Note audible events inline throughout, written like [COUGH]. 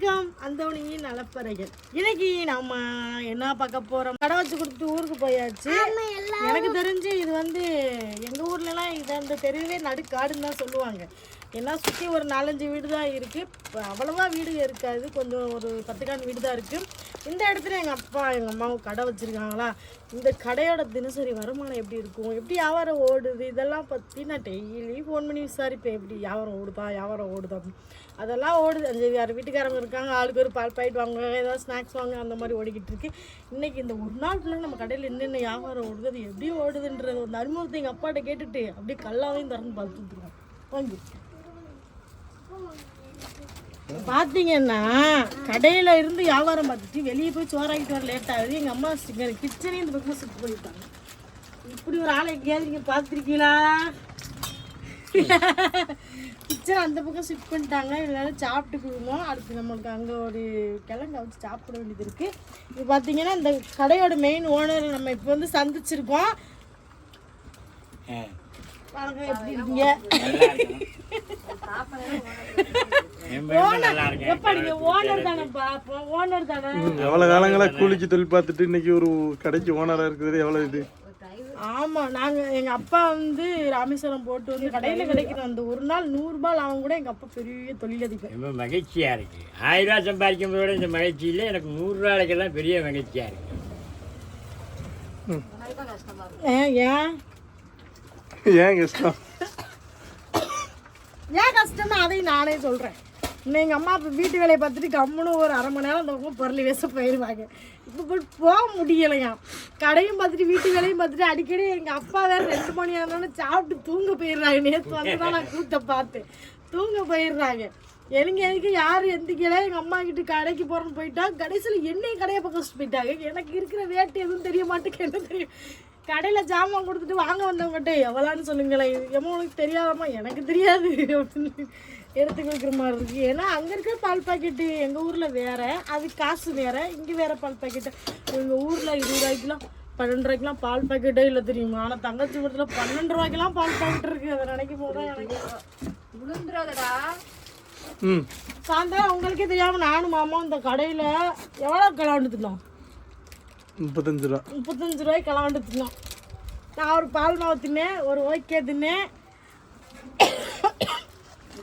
வணக்கம். அந்தோணியின் நலப்பறைகள். இன்னைக்கு நம்ம என்ன பார்க்க போறோம்? கடை வச்சு கொடுத்து ஊருக்கு போயாச்சு. எனக்கு தெரிஞ்சு இது வந்து எங்க ஊர்லலாம் இது அந்த தெருவே நடுக்காடுன்னு தான் சொல்லுவாங்க. ஏன்னா சுற்றி ஒரு நாலஞ்சு வீடு தான் இருக்குது அவ்வளோவா வீடு இருக்காது. கொஞ்சம் ஒரு பத்துக்கான் வீடு தான் இருக்குது இந்த இடத்துல எங்கள் அப்பா எங்கள் அம்மாவும் கடை வச்சுருக்காங்களா? இந்த கடையோட தினசரி வருமானம் எப்படி இருக்கும்? எப்படி வியாபாரம் ஓடுது? இதெல்லாம் பற்றி நான் டெய்லி ஃபோன் பண்ணி விசாரிப்பேன். எப்படி வியாபாரம் ஓடுதா? வியாபாரம் ஓடுதா? அப்படின்னு. அதெல்லாம் ஓடுது. அஞ்சு யார் வீட்டுக்காரங்க இருக்காங்க. ஆளுக்கு ஒரு பால் பாயிட் வாங்க ஏதாவது ஸ்நாக்ஸ் வாங்க. அந்த மாதிரி ஓடிக்கிட்டு இருக்கு. இன்னைக்கு இந்த ஒரு நாள் ஃபுல்லாக நம்ம கடையில் என்னென்ன வியாபாரம் ஓடுது அது எப்படி ஓடுதுன்றது அந்த அனுபவத்தை எங்கள் அப்பாட்ட கேட்டுட்டு அப்படியே கல்லாவையும் திறந்து பார்த்துட்டுருக்கோம் வாங்கி. பார்த்தீங்கன்னா கடையில் இருந்து வியாபாரம் பார்த்துட்டு வெளியே போய் சோறாக்கிட்டு வர லேட் ஆகுது. எங்கள் அம்மா கிச்சனையும் இந்த பக்கமாக சுட்டு போயிருப்பாங்க இப்படி ஒரு ஆளை எங்கேயாவது நீங்கள் பார்த்துருக்கீங்களா? கிச்சன் அந்த பக்கம் ஷிஃப்ட் பண்ணிட்டாங்க. எல்லாரும் சாப்பிட்டு போடுவோம் அடுத்து நம்மளுக்கு அங்கே ஒரு கிழங்க வச்சு சாப்பிட வேண்டியது இருக்குது இது பார்த்தீங்கன்னா இந்த கடையோட மெயின் ஓனர் நம்ம இப்போ வந்து சந்திச்சிருக்கோம். வணக்கம் எப்படி இருக்கீங்க? ஓனர் எப்ப நீங்க ஓனர் தானேப்பா ஓனர் தானே. எவ்வளோ காலங்களா கூலிக்கு தொழில் பார்த்துட்டு இன்னைக்கு ஒரு கடைக்கு ஓனராக இருக்குது எவ்வளோ இது? ஆமா நாங்க எங்க அப்பா வந்து ராமேஸ்வரம் போட்டு வந்து கடையில கிடைக்கிற அந்த ஒரு நாள் நூறு ரூபாய் அவங்க கூட எங்க அப்பா பெரிய தொழிலதிபர் ரொம்ப மகிழ்ச்சியாக இருக்குது ஆயிரம் ரூபா சம்பாதிக்கும் விட இந்த மகிழ்ச்சியில் எனக்கு நூறுரூவாய்க்கெல்லாம் பெரிய மகிழ்ச்சியாக இருக்குது ஏன் ஏன் ஏன் கஷ்டம்? ஏன் கஷ்டம்னா அதையும் நானே சொல்றேன். இன்னும் எங்கள் அம்மா இப்போ வீட்டு வேலையை பார்த்துட்டு கம்முன்னு ஒரு அரை மணி நேரம் அந்த பக்கம் பொருள் வேச போயிடுவாங்க இப்போ போய் போக முடியலையா? கடையும் பார்த்துட்டு வீட்டு வேலையும் பார்த்துட்டு அடிக்கடி எங்கள் அப்பா வேறு ரெண்டு மணி ஆனாலும் சாப்பிட்டு தூங்க போயிடுறாங்க. நேற்று வந்து தான் நான் கூட்ட பார்த்தேன். தூங்க போயிடுறாங்க. எனக்கு எனக்கு யார் எந்திக்கல? எங்கள் அம்மா கிட்ட கடைக்கு போகிறேன்னு போயிட்டா கடைசியில் என்னையும் கடையை பக்கம் போயிட்டாங்க. எனக்கு இருக்கிற ரேட்டு எதுவும் தெரிய மாட்டேங்க என்ன தெரியும்? கடையில் ஜாமான் கொடுத்துட்டு வாங்க வந்தவங்ககிட்ட எவ்வளோன்னு சொல்லுங்களேன். எம்மா உனக்கு தெரியாதம்மா எனக்கு தெரியாது அப்படின்னு. எடுத்து கொடுக்குற மாதிரி இருக்கு. ஏன்னா அங்கே இருக்கிற பால் பாக்கெட்டு எங்கள் ஊரில் வேற அது காசு வேற இங்கே வேற பால் பாக்கெட்டு. எங்கள் ஊரில் இருபது ரூபாய்க்குலாம் பன்னெண்டு ரூபாய்க்குலாம் பால் பாக்கெட்டே இல்லை தெரியுமா? ஆனால் தங்கச்சி படத்தில் பன்னெண்டு ரூபாய்க்குலாம் பால் பாக்கெட் இருக்குது அதை நினைக்கும் போது எனக்கு ம். சாயந்தரம் உங்களுக்கே தெரியாமல் நானும் மாமா இந்த கடையில் எவ்வளோ கிளாண்டு தின்னோம் முப்பத்தஞ்சு ரூபா. முப்பத்தஞ்சு ரூபாய்க்கு கிளம்பிட்டு தின்னோம் நான் ஒரு பால் மாவு தின்னேன் ஒரு ஓகே தின்னேன்.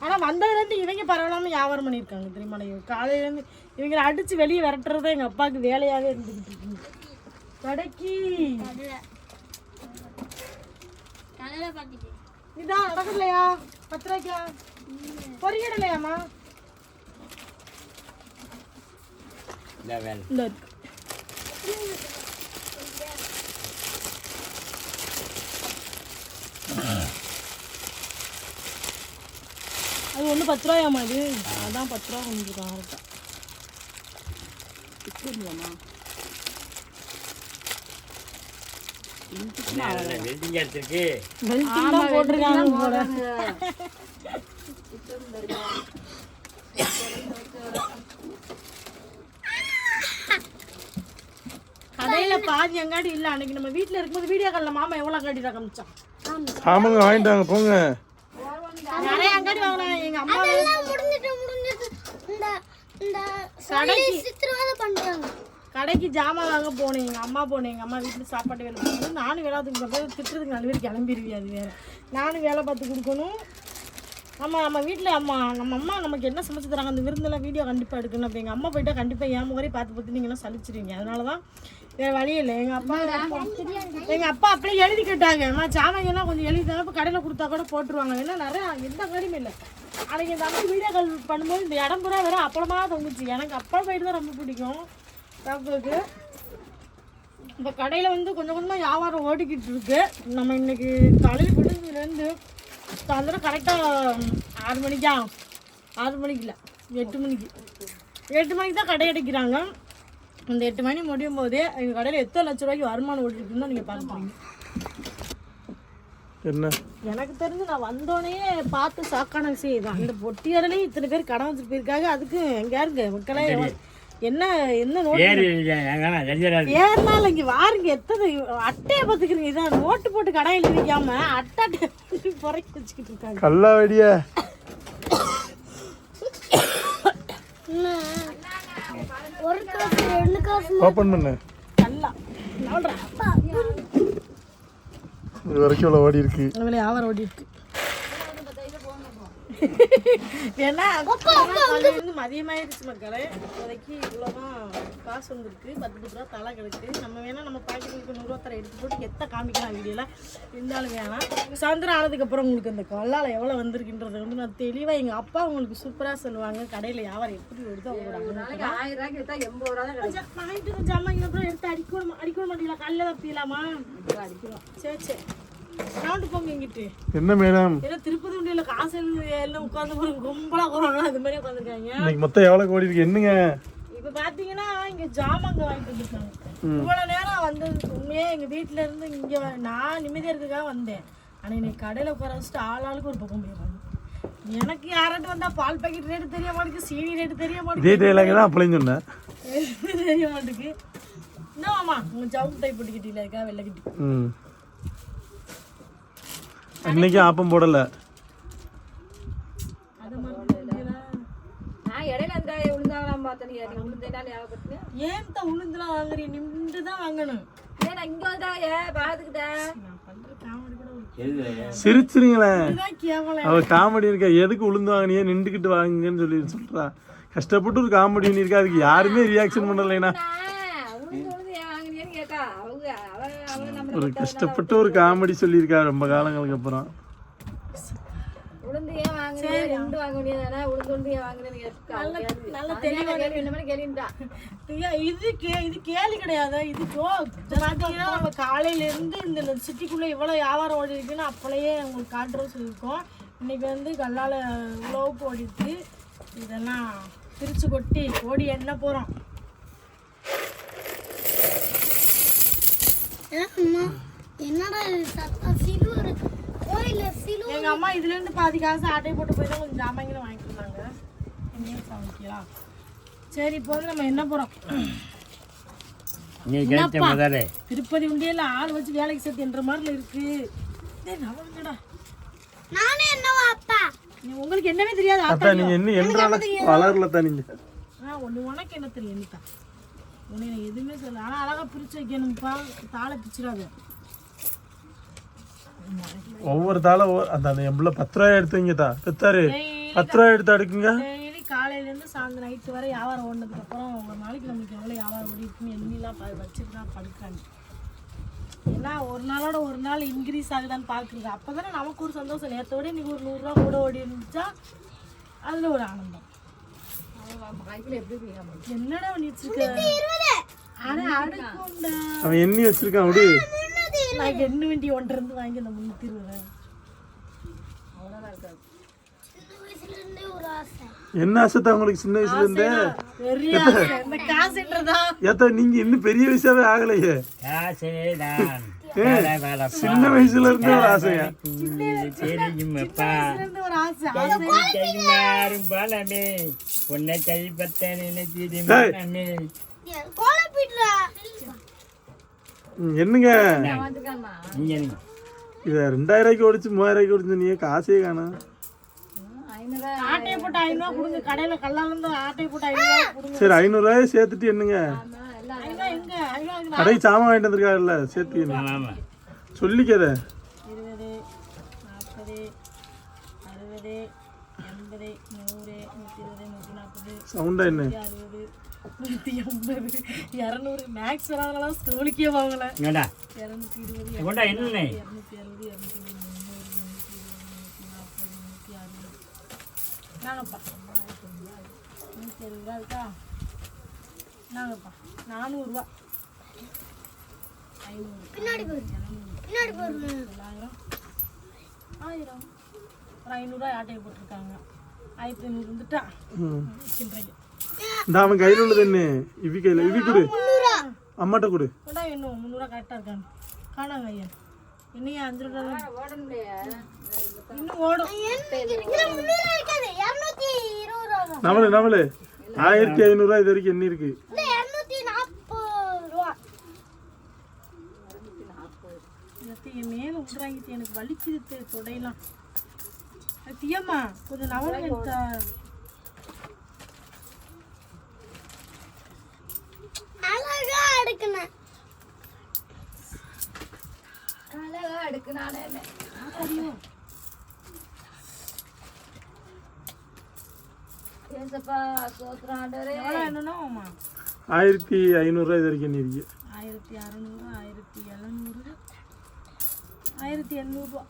ஆனால் வந்ததுலேருந்து இவங்க பரவாயில்லாமல் வியாபாரம் பண்ணியிருக்காங்க தெரியுமா காலையிலேருந்து இவங்களை அடித்து வெளியே விரட்டுறது எங்கள் அப்பாவுக்கு வேலையாகவே இருந்துக்கிட்டு இருக்குங்க கடைக்கு இதான் நடக்கலையா பத்து ரூபாய்க்கா? பொறியிடலையாம்மா? இந்த இருக்கு. அது ஒன்று பத்து ரூபாயாம்மா இது? அதான் பத்து ரூபா கொஞ்சம் கரெக்டாக போல. கடையில பாதி எங்காடி இல்ல. அன்னைக்கு நம்ம வீட்ல இருக்கும்போது வீடியோ கால்ல மாமா எவ்வளவு அங்காடி காமிச்சான் ஆமாங்க வாங்கிட்டாங்க போங்க. நிறைய அங்காடி வாங்கினாங்க எங்க அம்மா முடிஞ்சிட்டு முடிஞ்சிட்டு இந்த இந்த சொல்லி சித்திரவதை பண்றாங்க. கடைக்கு ஜாமான் வாங்க போனேன். எங்கள் அம்மா போனேன். எங்கள் அம்மா வீட்டில் சாப்பாட்டு வேலை பார்க்கணும் நானும் வேலை பார்த்து போது திட்டுறதுக்கு நாலு பேர் கிளம்பிடுவியா அது வேறு. நானும் வேலை பார்த்து கொடுக்கணும். நம்ம நம்ம வீட்டில் அம்மா நம்ம அம்மா நமக்கு என்ன சமைச்சு தராங்க? அந்த விருந்தெல்லாம் வீடியோ கண்டிப்பாக எடுக்கணும் அப்போ எங்கள் அம்மா போயிட்டா கண்டிப்பாக என் முகரே பார்த்து பார்த்து நீங்களாம் சலிச்சிருவீங்க. அதனால தான் வேறு வழி இல்லை. எங்கள் அப்பா எங்கள் அப்பா அப்படியே எழுதி கேட்டாங்க. அம்மா சாமாங்கெல்லாம் கொஞ்சம் எழுதி தரப்ப கடையில் கொடுத்தா கூட போட்டுருவாங்க. ஏன்னா நிறையா எந்த கடையும் இல்லை. அன்றைக்கி இந்த அம்மா வீடியோ கால் பண்ணும்போது இந்த இடம் பூரா வேறு அப்பளமா தொங்குச்சு. எனக்கு அப்பா போயிட்டு தான் ரொம்ப பிடிக்கும். சாப்பிட்றதுக்கு. இந்த கடையில் வந்து கொஞ்சம் கொஞ்சமாக வியாபாரம் ஓடிக்கிட்டு இருக்கு. நம்ம இன்னைக்கு காலையில் விடுந்ததுலேருந்து சாயந்தரம் கரெக்டாக ஆறு மணிக்கா? ஆறு மணிக்கு இல்லை எட்டு மணிக்கு. எட்டு மணிக்கு தான் கடை அடைக்கிறாங்க. அந்த எட்டு மணி முடியும் போதே எங்கள் கடையில் எத்தனை லட்ச ரூபாய்க்கு வருமானம் ஓடிட்டு தான் நீங்கள் பார்க்குறீங்க என்ன? எனக்கு தெரிஞ்சு நான் வந்தோடனே பார்த்து சாக்கான விஷயம் இது அந்த பொட்டியாடலையும் இத்தனை பேர் கடன் வச்சுட்டு போயிருக்காங்க. அதுக்கு எங்க யாருங்க? மக்களே என்ன என்ன ஏறினால இங்க வாருங்க. எத்தனை அட்டையை பார்த்துக்கிறீங்க? இதான் நோட்டு போட்டு கடை எழுதி வைக்காம அட்டை புறக்கி வச்சுக்கிட்டு இருக்காங்க. கல்லா வெடியா ஒரு காசு ரெண்டு காசு ஓப்பன் பண்ணு. நல்லா. நவல்றா இது வரைக்கும் இவ்வளோ ஓடி இருக்கு. இவ்வளோ ஓடி இருக்கு. [LAUGHS] ஏன்னா மதியமாயிருச்சு மக்களே. இப்போதைக்கு இவ்வளோதான் காசு வந்திருக்கு. பத்து பத்து ரூபா தலை கிடக்கு. நம்ம வேணா நம்ம பாக்கெட்டுக்கு நூறுரூவா தர எடுத்து போட்டு எத்த காமிக்கலாம் வீடியோவில் இருந்தாலும் வேணாம். சாயந்தரம் ஆனதுக்கப்புறம் உங்களுக்கு அந்த கொல்லால் எவ்வளோ வந்திருக்குன்றதை வந்து நான் தெளிவாக எங்கள் அப்பா உங்களுக்கு சூப்பராக சொல்லுவாங்க. கடையில் வியாபாரம் எப்படி வருதோ அவங்களோட ஆயிரம் ரூபாய்க்கு எடுத்தா எண்பது ரூபா தான் வாங்கிட்டு ஜாமான் அப்புறம் எடுத்து அடிக்க விட அடிக்க மாட்டீங்களா? கல்ல தப்பிடலாமா அடிக்கிறோம் சரி சரி. சவுண்டு போங்க இங்கிட்டு. என்ன மேடம் ஏன்னா திருப்பதி உண்டியில காசு எல்லாம் உட்காந்து ஒரு கும்பலா போறாங்க அது மாதிரி உட்காந்துருக்காங்க இன்னைக்கு மொத்தம் எவ்வளோ ஓடி இருக்கு? என்னங்க? இப்ப பாத்தீங்கன்னா இங்க ஜாமாங்க வாங்கிட்டு வந்துருக்காங்க. இவ்வளவு நேரம் வந்தது உண்மையே எங்க வீட்ல இருந்து இங்க நான் நிம்மதியா இருக்கக்காக வந்தேன். ஆனா இன்னைக்கு கடையில உட்கார வச்சுட்டு ஆள் ஆளுக்கு ஒரு பக்கம் போயிருக்காங்க எனக்கு யாராட்டு வந்தா பால் பாக்கெட் ரேட்டு தெரிய மாட்டேங்குது சீனி ரேட்டு தெரிய இதே மாட்டேங்குது டைலாக் தான் சொன்னேன். தெரிய மாட்டேங்குது. என்னவாமா உங்க ஜவுக்கு டைப் போட்டுக்கிட்டீங்களா இருக்கா வெள்ளை கட்டி. இன்னைக்கு ஆப்பம் போடலை. ஏன் தான் உளுந்துலாம் வாங்குறீங்க நின்று தான் வாங்கணும் ஏன் இங்க சிரிச்சிருங்களேன். இதுதான் கேவலம். அவ காமெடி இருக்கா? எதுக்கு உளுந்து வாங்கினியே? நின்றுக்கிட்டு வாங்குங்கன்னு சொல்லி சொல்றா. கஷ்டப்பட்டு ஒரு காமெடி பண்ணியிருக்கா. அதுக்கு யாருமே ரியாக்ஷன் பண்ணலைனா உழுந்து உழுந்து ஏன் வாங்கினேன்னு கேட்கா அவங்க அவ அவ நம்ம ஒரு கஷ்டப்பட்டு ஒரு காமெடி சொல்லியிருக்கா ரொம்ப காலங்களுக்கு அப்புறம். என்ன காலையில இருந்து இந்த சிட்டிக்குள்ள இவ்வளோ வியாபாரம் ஓடி இருக்குன்னு அப்பளையே உங்களுக்கு காட்டுறோம் சொல்லியிருக்கோம். இன்னைக்கு வந்து கல்லால உழவுக்கு ஓடி இருக்கு இதெல்லாம் பிரிச்சு கொட்டி ஓடி எண்ண போறோம். என்னடா இது? சத்தம் சிலுவர். கோயில சிலுவர். எங்க அம்மா இதுல இருந்து பாதி காசு ஆட்டை போட்டு போய் தான் கொஞ்சம் ஜாமான்களும் வாங்கிட்டு இருந்தாங்க சமைக்கலாம். சரி இப்போ வந்து நம்ம என்ன போறோம்? நீ முதல்ல திருப்பதி உண்டியல ஆள் வச்சு வேலைக்கு சேர்த்து என்ற மாதிரில இருக்கு. டேய், நவருங்கடா. நானே என்னவா அப்பா. நீ உங்களுக்கு என்னவே தெரியாது அத்தா நீங்க என்ன என்றால வளரல தான் நீங்க. ஆ ஒன்று உனக்கு என்ன தெரியும் உன்னை நான் எதுவுமே சொல்ல ஆனால் அழகாக பிரித்து வைக்கணும்ப்பா. தாளை பிச்சிடாத. ஒவ்வொரு தாள அந்த அந்த எம்பளை பத்து ரூபாய் எடுத்து வைங்கத்தா பெத்தாரு பத்து ரூபாய் எடுத்து அடுக்குங்க. டெய்லி காலையிலேருந்து சாயந்தரம் நைட்டு வரை வியாபாரம் ஓடினதுக்கப்புறம் ஒரு நாளைக்கு நம்மளுக்கு எவ்வளோ வியாபாரம் ஓடி இருக்குன்னு எண்ணிலாம் ப வச்சுட்டு தான் படுக்காங்க ஏன்னா ஒரு நாளோட ஒரு நாள் இன்க்ரீஸ் ஆகுதான்னு பார்க்குறது. அப்போ தானே நமக்கு ஒரு சந்தோஷம். நேற்றோட இன்னைக்கு ஒரு நூறுரூவா கூட ஓடி இருந்துச்சா அதில் ஒரு ஆனந்தம். என்னடா பண்ணி வச்சிருக்க? அட அடுக்கும்டா அவன் எண்ணி வச்சிருக்கான் அப்படி நான் எண்ணு வண்டி ஒன்றரை இருந்து வாங்கி அந்த முன்னூத்தி இருபது சின்ன வயசுல இருந்தே ஒரு ஆசை. என்ன ஆசைத்தா உங்களுக்கு சின்ன வயசுல இருந்தே? ஆசை. ஏத்தா நீங்க இன்னும் பெரிய வயசாவே ஆகலையே. காசே தான் சின்ன வயசுல இருந்தே ஒரு ஆசையா? ஆசை. உன்னை ம், என்னங்க? இத ரெண்டாயிரம் ரூபாய்க்கு ஓடிச்சு மூவாயிரம் ரூபாய்க்கு ஓடிச்சு நீங்க காசே காணும். ஆட்டையை போட்டு ஐநூறுவா கொடுங்க. கடையில கல்லால இருந்து ஆட்டையை போட்டு ஐநூறுவா கொடுங்க. சரி ஐநூறுரூவாயை சேர்த்துட்டு என்னங்க? கடைக்கு சாமான் வாங்கிட்டு வந்திருக்காருல்ல சேர்த்து சொல்லிக்கத. இருபது நாற்பது அறுபது எண்பது நூறு நூற்றி இருபது நூற்றி நாற்பது சவுண்டா என்ன அறுபது நூற்றி ஐம்பது இரநூறு மேக்ஸ் வராதனால ஸ்கூலுக்கே வாங்கல இங்கடா இரநூத்தி இருபது கொண்டா என்ன இரநூத்தி அறுபது இரநூத்தி நாங்கப்பா. நூற்றி அறுபது ரூபா இருக்கா நாங்கப்பா. நானூறுரூவா ஐநூறு. பின்னாடி தொள்ளாயிரம் ஆயிரம். ஒரு ஐநூறுரூவா ஆட்டையை போட்டிருக்காங்க. ஆயிரத்தி ஐநூறு வந்துட்டா. சில்லறைங்க இந்த அவன் கையில் உள்ளது என்ன? இவி கையில். இவி கொடு. அம்மாட்ட கொடு. கொண்டா இன்னும் முந்நூறுவா கரெக்டாக இருக்காங்க காணாங்க ஐயா என்னையா அஞ்சு ரூபா இன்னும் ஓடும். நம்மளு நம்மளு ஆயிரத்தி ஐநூறுரூவா இது வரைக்கும் என்ன இருக்கு? மேல விடுறாங்க எனக்கு வலிக்குது தொடையெல்லாம். கொஞ்சம் நவரம் எடுத்தா அழகா அடுக்கணும் அழகா ஏசப்பா சோத்திரம் ஆண்டவரே. ஆயிரத்தி ஐநூறுரூவா இது வரைக்கும் நீ ஆயிரத்தி அறநூறு ஆயிரத்தி எழுநூறு ஆயிரத்தி எண்ணூறுபா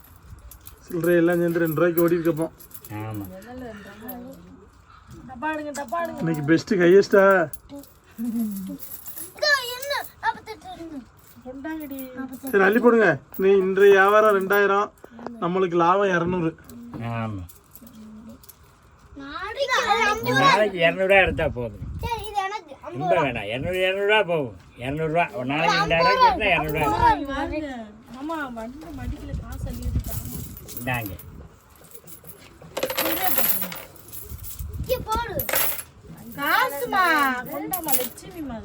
சில்லறை எல்லாம் சேர்ந்து ரெண்டு ரூபாய்க்கு ஓடி இருக்கப்போம் ஆமாம் டப்பா எடுங்க டப்பா எடுங்க இன்னைக்கு பெஸ்ட்டு ஹையஸ்டா சரி அள்ளி போடுங்க. நீ இன்றைய வியாபாரம் ரெண்டாயிரம். நம்மளுக்கு லாபம் இரநூறு. ஆமாம் நாளைக்கு இரநூறுவா எடுத்தா போதும். ரொம்ப வேணாம். இரநூறு இரநூறுவா போகும். இரநூறுவா. ஒரு நாளைக்கு ரெண்டாயிரம் எடுத்தா இரநூறுவா இந்தாங்க. காசுமா? கொண்டாமா லட்சுமிமா.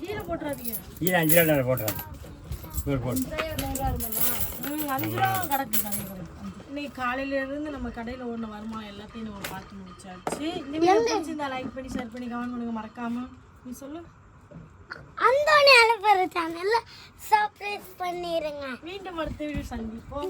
கீழே போட்டுறாதீங்க. இது அஞ்சு ரூபா போட்டு ம் அஞ்சு ரூபா கிடக்கு. இன்னைக்கு காலையில இருந்து நம்ம கடையில் ஓடின வருமானம் எல்லாத்தையும் நம்ம பார்த்து முடிச்சாச்சு. இந்த வீடியோ பிடிச்சிருந்தா லைக் பண்ணி ஷேர் பண்ணி கமெண்ட் பண்ணுங்க. மறக்காம. நீ சொல்லு. அந்தோனி அலப்பற சேனல்ல சப்ஸ்கிரைப் பண்ணிருங்க. மீண்டும் அடுத்த வீடியோ சந்திப்போம்.